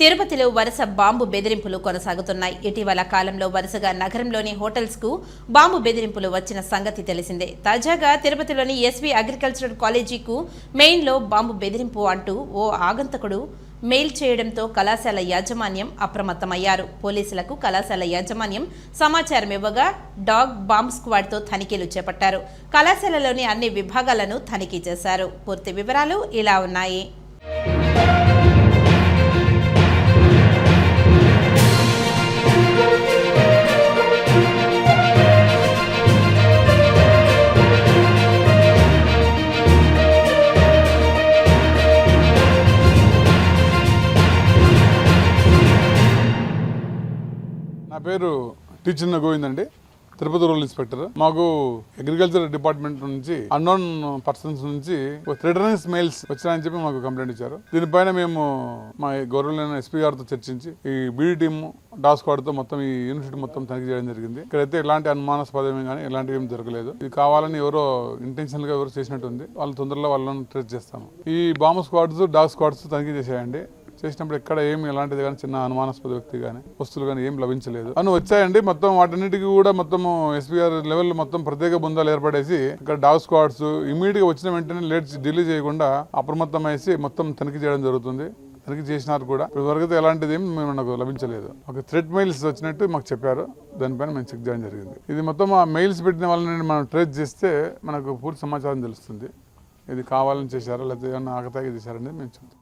తిరుపతిలో వరుస బాంబు బెదిరింపులు కొనసాగుతున్నాయి. ఇటీవల కాలంలో వరుసగా నగరంలోని హోటల్స్కు బాంబు బెదిరింపులు వచ్చిన సంగతి తెలిసిందే. తాజాగా తిరుపతిలోని ఎస్వి అగ్రికల్చరల్ కాలేజీకు మెయిన్లో బాంబు బెదిరింపు అంటూ ఓ ఆగంతకుడు మెయిల్ చేయడంతో కళాశాల యాజమాన్యం అప్రమత్తమయ్యారు. పోలీసులకు కళాశాల యాజమాన్యం సమాచారం ఇవ్వగా డాగ్ బాంబ్ స్క్వాడ్తో తనిఖీలు చేపట్టారు. కళాశాలలోని అన్ని విభాగాలను తనిఖీ చేశారు. పూర్తి వివరాలు ఇలా ఉన్నాయి. నా పేరు టీచర్ చిన్న గోవింద్ అండి. Tirupati rural inspector. మాకు అగ్రికల్చర్ డిపార్ట్మెంట్ నుంచి అన్నోన్ పర్సన్స్ నుంచి థ్రెటనెన్స్ మెయిల్స్ వచ్చాయని చెప్పి మాకు కంప్లైంట్ ఇచ్చారు. దీనిపైన మేము మా గౌరవమైన ఎస్పీ గారితో చర్చించి ఈ బీడీ టీమ్ డాస్తో మొత్తం ఈ యూనివర్సిటీ మొత్తం తనిఖీ చేయడం జరిగింది. ఇక్కడైతే ఎలాంటి అనుమానాస్పదమే కానీ ఎలాంటివి ఏం జరగలేదు. ఇది కావాలని ఎవరో ఇంటెన్షన్గా ఎవరో చేసినట్టుంది. వాళ్ళు తొందరలో వాళ్ళని ట్రేస్ చేస్తాము. ఈ బాంబు స్క్వాడ్స్ డాగ్ స్క్వాడ్స్ తనిఖీ చేసేయండి. చేసినప్పుడు ఎక్కడ ఏమి ఎలాంటిది కానీ చిన్న అనుమానాస్పద వ్యక్తి కానీ వస్తువులు కానీ ఏం లభించలేదు. అను వచ్చాయండి. మొత్తం వాటన్నిటికీ కూడా మొత్తం ఎస్పీఆర్ లెవెల్ మొత్తం ప్రత్యేక బృందాలు ఏర్పడేసి ఇక్కడ డాగ్ స్క్వాడ్స్ ఇమీడియట్గా వచ్చిన వెంటనే లేట్ డిలే చేయకుండా అప్రమత్తం వేసి మొత్తం తనిఖీ చేయడం జరుగుతుంది. తనిఖీ చేసినారు కూడా. ఇప్పటివరకు ఎలాంటిది ఏం మేము నాకు లభించలేదు. ఒక థ్రెడ్ మెయిల్స్ వచ్చినట్టు మాకు చెప్పారు. దానిపైన మేము చెక్ చేయడం జరిగింది. ఇది మొత్తం ఆ మెయిల్స్ పెట్టిన వాళ్ళని మనం ట్రేస్ చేస్తే మనకు పూర్తి సమాచారం తెలుస్తుంది. ఇది కావాలని చేశారా లేకపోతే ఏమన్నా ఆకతాయి చేశారనేది మేము చెప్తాం.